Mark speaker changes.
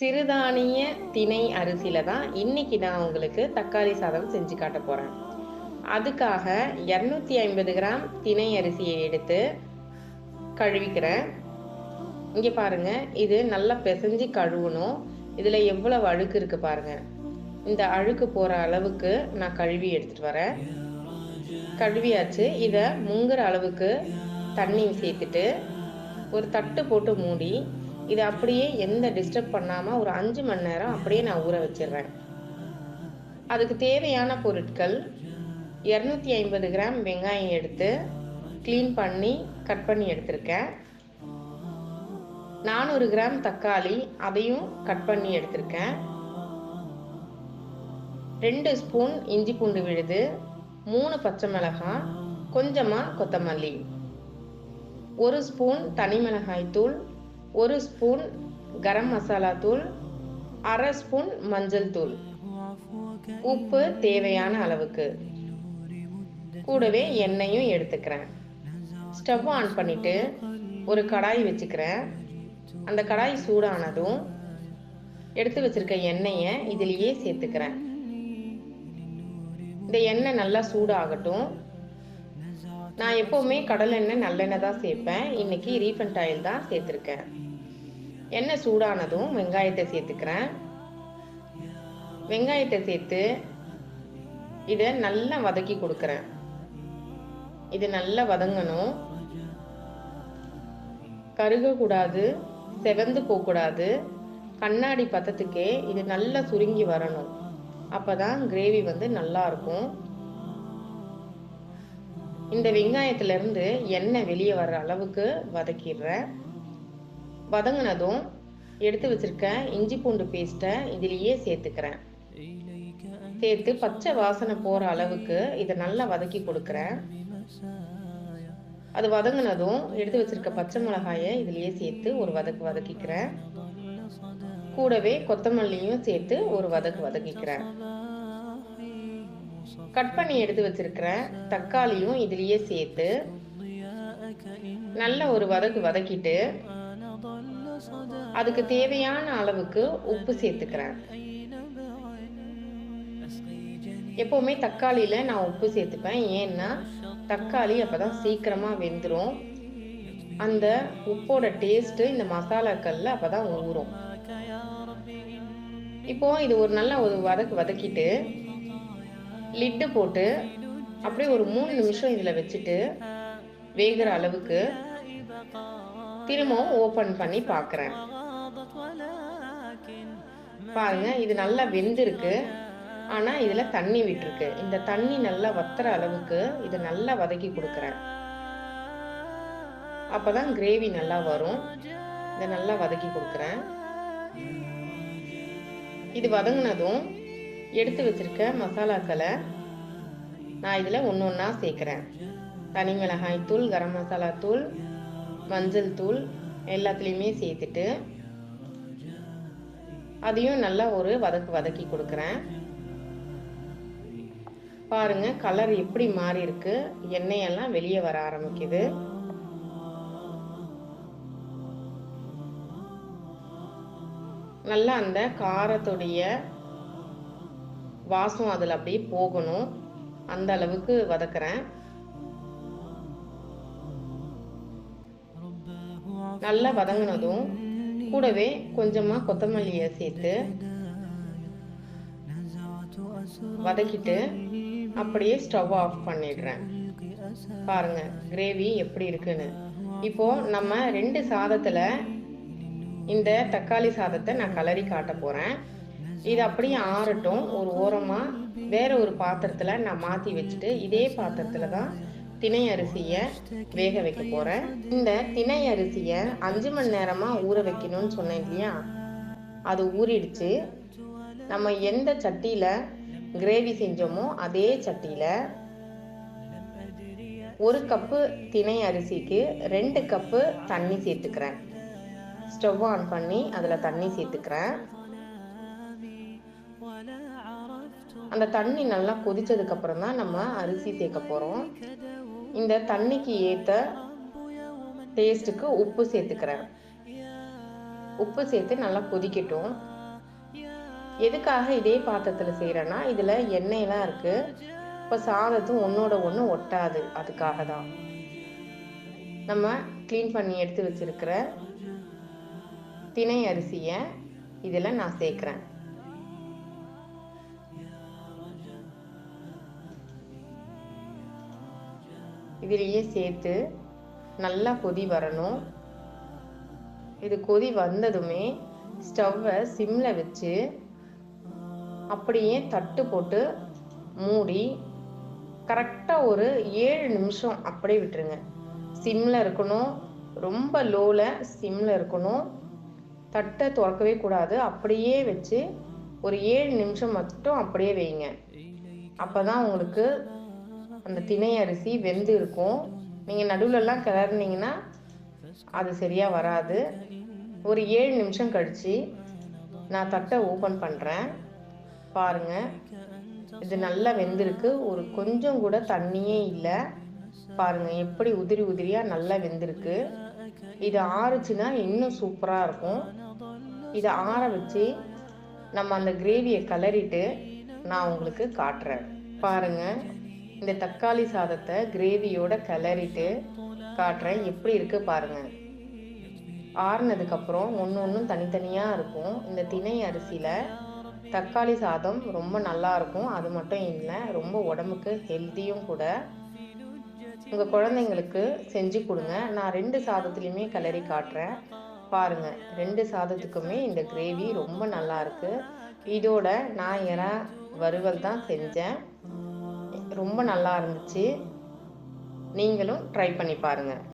Speaker 1: சிறுதானிய திணை அரிசியில் தான் இன்னைக்கு நான் உங்களுக்கு தக்காளி சாதம் செஞ்சு காட்ட போகிறேன் அதுக்காக இரநூத்தி ஐம்பது கிராம் திணை அரிசியை எடுத்து கழுவிக்கிறேன். இங்கே பாருங்க இது நல்லா பிசைஞ்சு கழுவணும். இதில் எவ்வளவு அழுக்கு இருக்குது பாருங்க. இந்த அழுக்கு போகிற அளவுக்கு நான் கழுவி எடுத்துகிட்டு வரேன். கழுவியாச்சு. இதை முங்குற அளவுக்கு தண்ணி சேர்த்துட்டு ஒரு தட்டு போட்டு மூடி இதை அப்படியே எந்த டிஸ்டர்ப் பண்ணாமல் ஒரு அஞ்சு மணி நேரம் அப்படியே நான் ஊற வச்சிடுறேன். அதுக்கு தேவையான பொருட்கள் இரநூத்தி ஐம்பது கிராம் வெங்காயம் எடுத்து க்ளீன் பண்ணி கட் பண்ணி எடுத்திருக்கேன். நானூறு கிராம் தக்காளி அதையும் கட் பண்ணி எடுத்திருக்கேன். ரெண்டு ஸ்பூன் இஞ்சி பூண்டு விழுது மூணு பச்சை மிளகாய் கொஞ்சமாக கொத்தமல்லி. ஒரு ஸ்பூன் தனி மிளகாய் தூள் ஒரு ஸ்பூன் கரம் மசாலா தூள் அரை ஸ்பூன் மஞ்சள் தூள். உப்பு தேவையான அளவுக்கு. கூடவே எண்ணெயும் எடுத்துக்கிறேன். ஸ்டவ் ஆன் பண்ணிட்டு ஒரு கடாய் வச்சுக்கிறேன். அந்த கடாய் சூடானதும் எடுத்து வச்சிருக்க எண்ணெயை இதிலேயே சேர்த்துக்கிறேன். இந்த எண்ணெய் நல்லா சூடாகட்டும். நான் எப்போவுமே கடலெண்ணெய் நல்லெண்ணெய் தான் சேர்ப்பேன். இன்னைக்கு ரீஃபண்ட் ஆயில் தான் சேர்த்துருக்கேன். எண்ணெய் சூடானதும் வெங்காயத்தை சேர்த்துக்கிறேன். வெங்காயத்தை சேர்த்து இதை நல்லா வதக்கி கொடுக்குறேன். இது நல்லா வதங்கணும். கருகக்கூடாது செவந்து போகக்கூடாது. கண்ணாடி பத்தத்துக்கே இது நல்லா சுருங்கி வரணும். அப்பதான் கிரேவி வந்து நல்லா இருக்கும். இந்த வெங்காயத்துலேருந்து எண்ணெய் வெளியே வர்ற அளவுக்கு வதக்கிடுறேன். வதங்கினதும் எடுத்து வச்சிருக்க இஞ்சி பூண்டு பேஸ்ட்டை இதுலேயே சேர்த்துக்கிறேன். சேர்த்து பச்சை வாசனை போகிற அளவுக்கு இதை நல்லா வதக்கி கொடுக்குறேன். அது வதங்கினதும் எடுத்து வச்சிருக்க பச்சை மிளகாயை இதுலேயே சேர்த்து ஒரு வதக்கு வதக்கிக்கிறேன். கூடவே கொத்தமல்லியும் சேர்த்து ஒரு வதக்கு வதக்கிக்கிறேன். கட் பண்ணி எடுத்து வச்சிருக்கிறேன் தக்காளியும் இதுலேயே சேர்த்து நல்ல ஒரு வதக்கு வதக்கிட்டு அதுக்கு தேவையான அளவுக்கு உப்பு சேர்த்துக்கிறேன். எப்போவுமே தக்காளியில் நான் உப்பு சேர்த்துப்பேன். ஏன்னா தக்காளி அப்போ தான் சீக்கிரமாக வெந்துடும் அந்த உப்போட டேஸ்ட்டு இந்த மசாலாக்கல்ல அப்போ தான் ஊறும். இப்போ இது ஒரு நல்ல ஒரு வதக்கு வதக்கிட்டு லிட்டு போட்டு அப்படியே ஒரு மூணு நிமிஷம் இதில் வச்சுட்டு வேகிற அளவுக்கு திரும்பவும் ஓப்பன் பண்ணி பார்க்குறேன். பாருங்க இது நல்லா வெந்திருக்கு. ஆனால் இதில் தண்ணி விட்டுருக்கு. இந்த தண்ணி நல்லா வத்துற அளவுக்கு இதை நல்லா வதக்கி கொடுக்குறேன். அப்போதான் கிரேவி நல்லா வரும். இதை நல்லா வதக்கி கொடுக்குறேன். இது வதங்கினதும் எடுத்து வச்சிருக்க மசாலாக்களை நான் இதில் ஒன்று ஒன்றா சேர்க்குறேன். தனி மிளகாய் தூள் கரம் மசாலா தூள் மஞ்சள் தூள் எல்லாத்துலேயுமே சேர்த்துட்டு அதையும் நல்லா ஒரு வதக்கு வதக்கி கொடுக்குறேன். பாருங்க கலர் எப்படி மாறி இருக்கு? எண்ணெயெல்லாம் வெளியே வர ஆரம்பிக்குது. நல்லா அந்த காரத்துடைய வாசம் அதில் அப்படியே போகணும். அந்த அளவுக்கு வதக்குறேன். நல்லா வதங்கினதும் கூடவே கொஞ்சமாக கொத்தமல்லியை சேர்த்து வதக்கிட்டு அப்படியே ஸ்டவ் ஆஃப் பண்ணிடுறேன். பாருங்க கிரேவி எப்படி இருக்குன்னு. இப்போ நம்ம ரெண்டு சாதத்தில் இந்த தக்காளி சாதத்தை நான் கலரி காட்ட போகிறேன் இது அப்படியே ஆறட்டும் ஒரு ஓரமாக வேற ஒரு பாத்திரத்தில் நான் மாற்றி வச்சுட்டு இதே பாத்திரத்தில் தான் திணை அரிசியை வேக வைக்க போகிறேன் இந்த திணை அரிசியை அஞ்சு மணி நேரமாக ஊற வைக்கணும்னு சொன்னேன் இல்லையா? அது ஊறிடுச்சு. நம்ம எந்த சட்டியில் கிரேவி செஞ்சோமோ அதே சட்டியில் ஒரு கப்பு திணை அரிசிக்கு ரெண்டு கப்பு தண்ணி சேர்த்துக்கிறேன். ஸ்டவ் ஆன் பண்ணி அதில் தண்ணி சேர்த்துக்கிறேன். அந்த தண்ணி நல்லா கொதிச்சதுக்கப்புறம் தான் நம்ம அரிசி சேர்க்க போகிறோம் இந்த தண்ணிக்கு ஏற்ற டேஸ்ட்டுக்கு உப்பு சேர்த்துக்கிறேன். உப்பு சேர்த்து நல்லா கொதிக்கட்டும். எதுக்காக இதே பாத்திரத்தில் செய்கிறேன்னா இதில் எண்ணெயெலாம் இருக்குது இப்போ சாதத்தும் ஒன்றோட ஒன்று ஒட்டாது. அதுக்காக தான். நம்ம க்ளீன் பண்ணி எடுத்து வச்சிருக்கிற திணை அரிசியை இதில் நான் சேர்க்குறேன். இதிலேயே சேர்த்து நல்லா கொதி வரணும். இது கொதி வந்ததுமே ஸ்டவ்வை சிம்மில் வச்சு அப்படியே தட்டு போட்டு மூடி கரெக்டாக ஒரு ஏழு நிமிஷம் அப்படியே விட்டுருங்க. சிம்மில் இருக்கணும். ரொம்ப லோவில் சிம்மில் இருக்கணும். தட்டை திறக்கவே கூடாது. அப்படியே வச்சு ஒரு ஏழு நிமிஷம் மட்டும் அப்படியே வைங்க. அப்போ தான் உங்களுக்கு அந்த திணை அரிசி வெந்து இருக்கும். நீங்கள் நடுவுலலாம் கிளறினீங்கன்னா அது சரியாக வராது. ஒரு ஏழு நிமிஷம் கழித்து நான் தட்டை ஓப்பன் பண்ணுறேன் பாருங்கள் இது நல்லா வெந்திருக்கு. ஒரு கொஞ்சம் கூட தண்ணியே இல்லை. பாருங்கள் எப்படி உதிரி உதிரியாக நல்லா வெந்திருக்கு. இது ஆறுச்சுன்னா இன்னும் சூப்பராக இருக்கும். இதை ஆற வச்சு நம்ம அந்த கிரேவியை கலரிட்டு நான் உங்களுக்கு காட்டுறேன். பாருங்கள் இந்த தக்காளி சாதத்தை கிரேவியோட கிளறிட்டு காட்டுறேன். எப்படி இருக்கு பாருங்க. ஆறுனதுக்கப்புறம் ஒன்று ஒன்றும் தனித்தனியாக இருக்கும். இந்த திணை அரிசியில் தக்காளி சாதம் ரொம்ப நல்லா இருக்கும். அது மட்டும் இல்லை ரொம்ப உடம்புக்கு ஹெல்த்தியும் கூட. உங்கள் குழந்தைங்களுக்கு செஞ்சு கொடுங்க. நான் ரெண்டு சாதத்துலேயுமே கிளறி காட்டுறேன். பாருங்கள் ரெண்டு சாதத்துக்குமே இந்த கிரேவி ரொம்ப நல்லா இருக்குது இதோட நான் எறா வறுவல் தான் செஞ்சேன். ரொம்ப நல்லா இருந்துச்சு. நீங்களும் ட்ரை பண்ணி பாருங்கள்